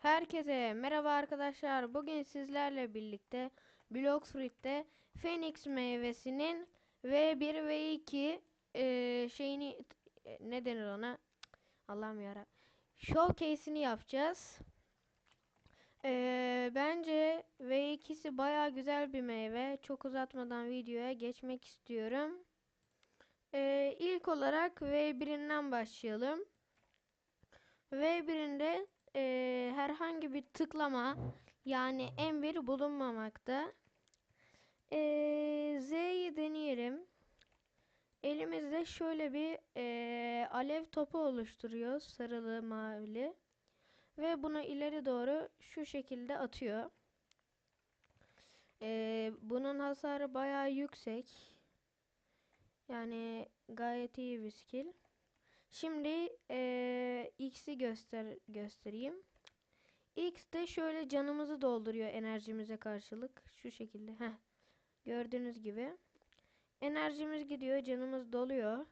Herkese merhaba arkadaşlar. Bugün sizlerle birlikte Bloxfruit'te Phoenix meyvesinin V1 V2 e, şeyini e, ne denir ona? Allah'ım yara. Showcase'ini yapacağız. E, bence V2'si baya güzel bir meyve. Çok uzatmadan videoya geçmek istiyorum. E, ilk olarak V1'inden başlayalım. V1'inde e, herhangi bir tıklama yani M1 bulunmamakta. E, Z'yi deneyelim. Elimizde şöyle bir e, alev topu oluşturuyor. Sarılı mavili. Ve bunu ileri doğru şu şekilde atıyor. E, bunun hasarı bayağı yüksek. Yani gayet iyi bir skill. Şimdi eee X'i göster göstereyim. X de şöyle canımızı dolduruyor enerjimize karşılık. Şu şekilde. Heh. Gördüğünüz gibi. Enerjimiz gidiyor. Canımız doluyor.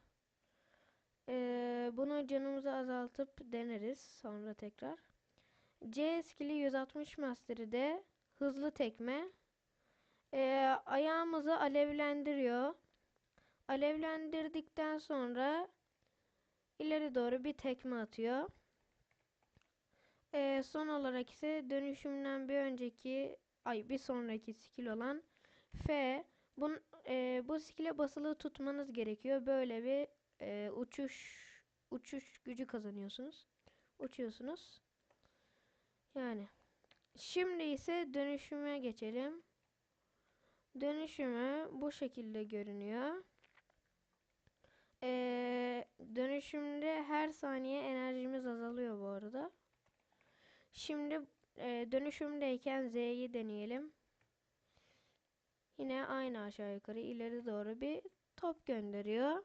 Eee, bunu canımızı azaltıp deneriz. Sonra tekrar. C skill'i 160 master'i de hızlı tekme. Eee, ayağımızı alevlendiriyor. Alevlendirdikten sonra ileri doğru bir tekme atıyor. Ee, son olarak ise dönüşümden bir önceki ay bir sonraki skill olan F. Bun, e, bu skill'e basılı tutmanız gerekiyor. Böyle bir e, uçuş uçuş gücü kazanıyorsunuz. Uçuyorsunuz. Yani. Şimdi ise dönüşüme geçelim. Dönüşümü bu şekilde görünüyor. Ee, dönüşümde her saniye enerjimiz azalıyor bu arada. Şimdi e, dönüşümdeyken Z'yi deneyelim. Yine aynı aşağı yukarı ileri doğru bir top gönderiyor.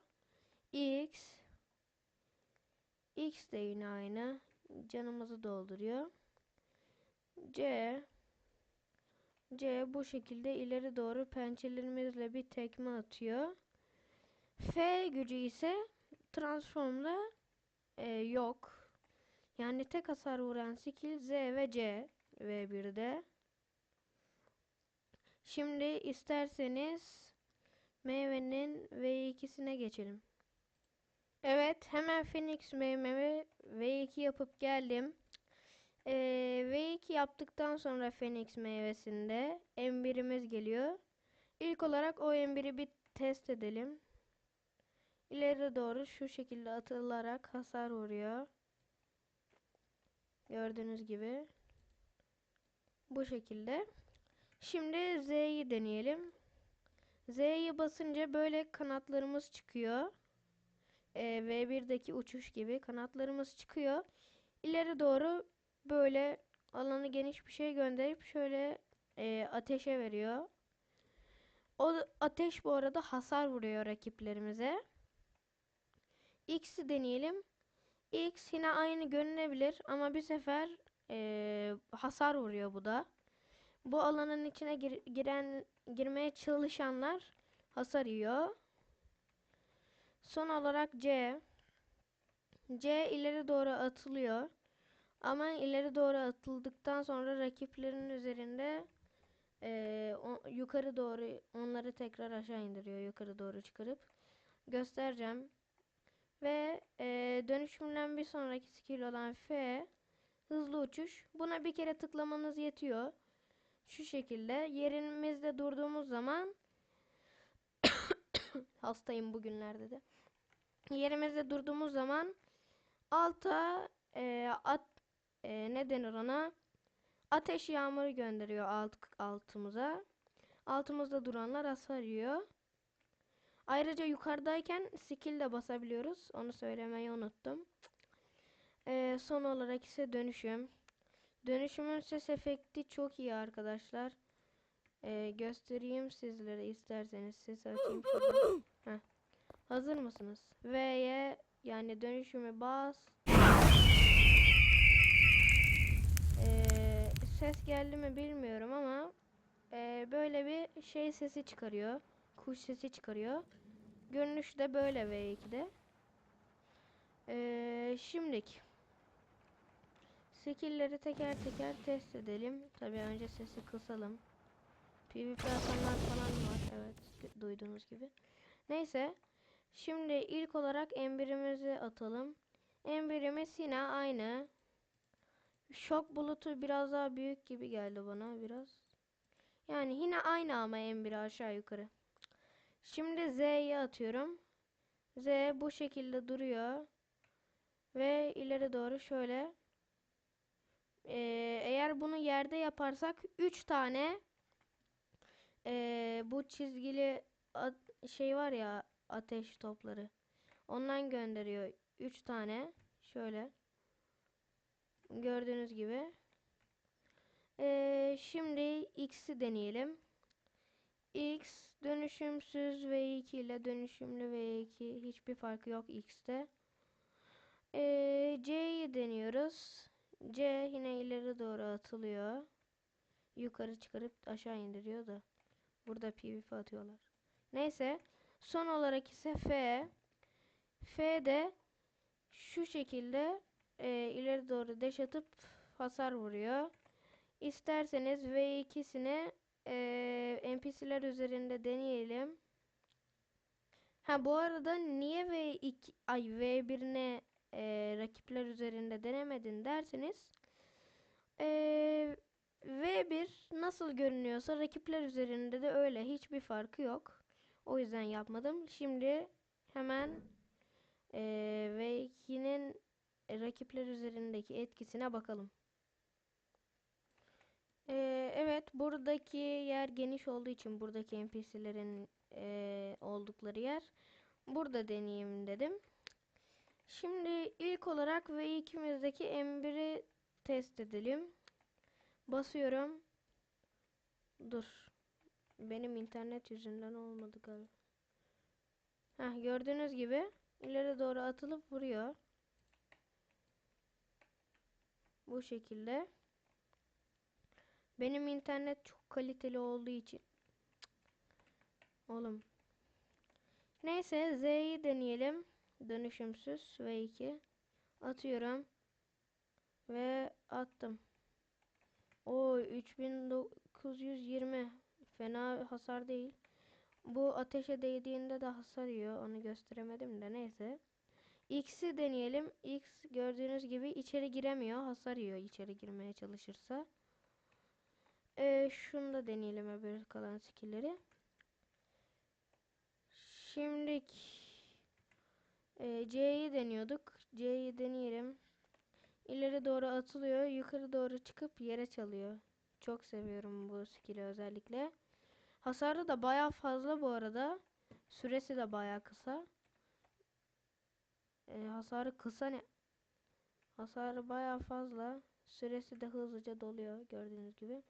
X X de yine aynı. Canımızı dolduruyor. C C bu şekilde ileri doğru pençelerimizle bir tekme atıyor. F gücü ise transformda e, yok. Yani tek hasar vuran skill Z ve C ve bir de. Şimdi isterseniz meyvenin V2'sine geçelim. Evet hemen Phoenix meyvemi V2 yapıp geldim. Ee, V2 yaptıktan sonra Phoenix meyvesinde M1'imiz geliyor. İlk olarak o M1'i bir test edelim. İleri doğru şu şekilde atılarak hasar vuruyor. Gördüğünüz gibi. Bu şekilde. Şimdi Z'yi deneyelim. Z'yi basınca böyle kanatlarımız çıkıyor. Ee, V1'deki uçuş gibi kanatlarımız çıkıyor. İleri doğru böyle alanı geniş bir şey gönderip şöyle e, ateşe veriyor. O ateş bu arada hasar vuruyor rakiplerimize. X'i deneyelim. X yine aynı görünebilir ama bir sefer e, hasar vuruyor bu da. Bu alanın içine gir, giren girmeye çalışanlar hasar yiyor. Son olarak C. C ileri doğru atılıyor. Ama ileri doğru atıldıktan sonra rakiplerin üzerinde e, o, yukarı doğru onları tekrar aşağı indiriyor. Yukarı doğru çıkarıp göstereceğim. Ve e, dönüşümden bir sonraki skill olan F hızlı uçuş. Buna bir kere tıklamanız yetiyor. Şu şekilde yerimizde durduğumuz zaman hastayım bugünlerde de. Yerimizde durduğumuz zaman alta e, at e, ne denir ona? Ateş yağmuru gönderiyor alt altımıza. Altımızda duranlar hasar yiyor. Ayrıca yukarıdayken skill de basabiliyoruz. Onu söylemeyi unuttum. Ee, son olarak ise dönüşüm. Dönüşümün ses efekti çok iyi arkadaşlar. Ee, göstereyim sizlere isterseniz ses açayım. Heh. Hazır mısınız? V'ye yani dönüşümü bas. Ee, ses geldi mi bilmiyorum ama e, böyle bir şey sesi çıkarıyor. Kuş sesi çıkarıyor. Görünüşü de böyle V2'de. Ee, şimdilik skill'leri teker teker test edelim. Tabii önce sesi kısalım. PvP atanlar falan var. Evet, duyduğunuz gibi. Neyse. Şimdi ilk olarak M1'imizi atalım. M1'imiz yine aynı. Şok bulutu biraz daha büyük gibi geldi bana biraz. Yani yine aynı ama M1 aşağı yukarı. Şimdi Z'yi atıyorum. Z bu şekilde duruyor. Ve ileri doğru şöyle. Ee, eğer bunu yerde yaparsak 3 tane ee, bu çizgili şey var ya ateş topları. Ondan gönderiyor 3 tane. Şöyle. Gördüğünüz gibi. Ee, şimdi X'i deneyelim. X dönüşümsüz V2 ile dönüşümlü V2 hiçbir farkı yok X'te. Ee, C'yi deniyoruz. C yine ileri doğru atılıyor. Yukarı çıkarıp aşağı indiriyor da. Burada PvP atıyorlar. Neyse. Son olarak ise F. F de şu şekilde e, ileri doğru deş atıp hasar vuruyor. İsterseniz V2'sini e, NPC'ler üzerinde deneyelim. Ha bu arada niye V2 ay V1'ne e, rakipler üzerinde denemedin derseniz e, V1 nasıl görünüyorsa rakipler üzerinde de öyle hiçbir farkı yok. O yüzden yapmadım. Şimdi hemen e, V2'nin rakipler üzerindeki etkisine bakalım. Evet buradaki yer geniş olduğu için buradaki NPC'lerin ee, oldukları yer burada deneyeyim dedim. Şimdi ilk olarak V2'mizdeki M1'i test edelim. Basıyorum. Dur. Benim internet yüzünden olmadı galiba. Heh, gördüğünüz gibi ileri doğru atılıp vuruyor. Bu şekilde. Benim internet çok kaliteli olduğu için. Oğlum. Neyse Z'yi deneyelim. Dönüşümsüz V2. Atıyorum. Ve attım. O 3920 fena hasar değil. Bu ateşe değdiğinde de hasar yiyor. Onu gösteremedim de neyse. X'i deneyelim. X gördüğünüz gibi içeri giremiyor. Hasar yiyor içeri girmeye çalışırsa. Ee, şunu da deneyelim öbür kalan skill'leri. Şimdi e, C'yi deniyorduk. C'yi deneyelim. İleri doğru atılıyor. Yukarı doğru çıkıp yere çalıyor. Çok seviyorum bu skill'i özellikle. Hasarı da baya fazla bu arada. Süresi de baya kısa. E, hasarı kısa ne? Hasarı baya fazla. Süresi de hızlıca doluyor gördüğünüz gibi.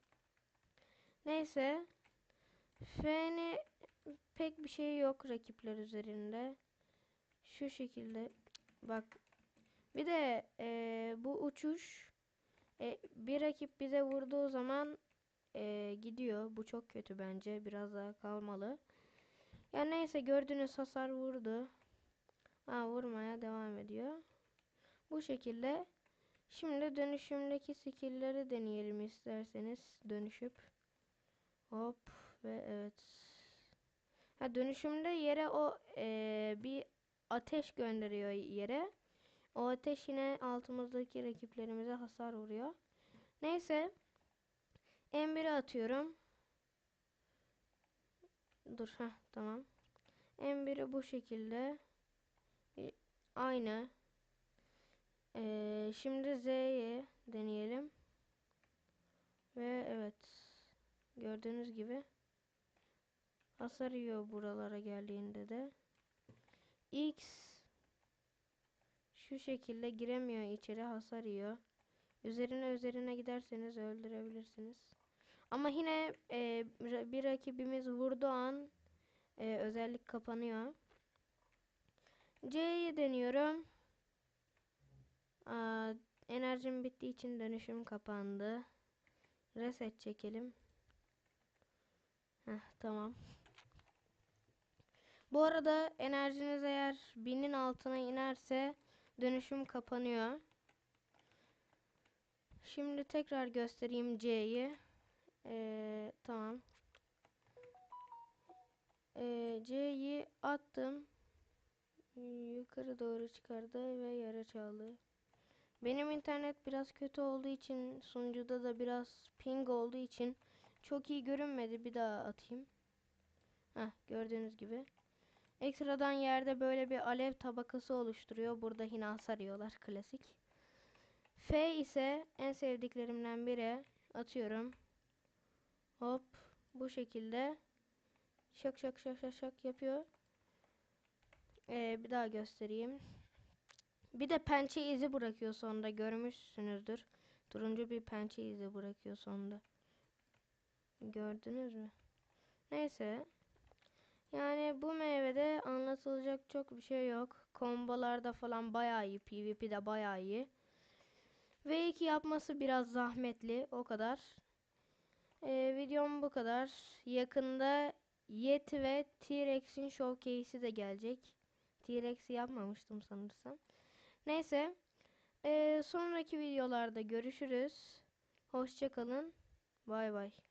Neyse. F'ni pek bir şey yok rakipler üzerinde. Şu şekilde bak. Bir de e, bu uçuş e, bir rakip bize vurduğu zaman e, gidiyor. Bu çok kötü bence. Biraz daha kalmalı. Ya neyse gördüğünüz hasar vurdu. Ha vurmaya devam ediyor. Bu şekilde. Şimdi dönüşümdeki skill'leri deneyelim isterseniz. Dönüşüp. Hop ve evet. Ha dönüşümde yere o eee, bir ateş gönderiyor yere. O ateş yine altımızdaki rakiplerimize hasar vuruyor. Neyse. M1'i atıyorum. Dur ha tamam. M1'i bu şekilde. E, Aynı. Eee, şimdi Z'yi deneyelim. Ve evet. Gördüğünüz gibi hasar yiyor buralara geldiğinde de. X şu şekilde giremiyor içeri hasar yiyor. Üzerine üzerine giderseniz öldürebilirsiniz. Ama yine e, bir rakibimiz vurduğu an e, özellik kapanıyor. C'yi deniyorum. Aa, enerjim bittiği için dönüşüm kapandı. Reset çekelim. Heh, tamam. Bu arada enerjiniz eğer binin altına inerse dönüşüm kapanıyor. şimdi tekrar göstereyim C'yi. Ee, tamam. Ee, C'yi attım. Yukarı doğru çıkardı ve yere çaldı. Benim internet biraz kötü olduğu için sunucuda da biraz ping olduğu için çok iyi görünmedi. Bir daha atayım. Heh, gördüğünüz gibi. Ekstradan yerde böyle bir alev tabakası oluşturuyor. Burada yine hasar yiyorlar. Klasik. F ise en sevdiklerimden biri. Atıyorum. Hop. Bu şekilde. Şak şak şak şak şak yapıyor. Ee, bir daha göstereyim. Bir de pençe izi bırakıyor sonunda. Görmüşsünüzdür. Turuncu bir pençe izi bırakıyor sonunda. Gördünüz mü? Neyse. Yani bu meyvede anlatılacak çok bir şey yok. Kombolarda falan bayağı iyi. PvP'de bayağı iyi. V2 yapması biraz zahmetli. O kadar. Ee, videom bu kadar. Yakında Yeti ve T-Rex'in showcase'i de gelecek. T-Rex'i yapmamıştım sanırsam. Neyse. Ee, sonraki videolarda görüşürüz. Hoşçakalın. Bay bay.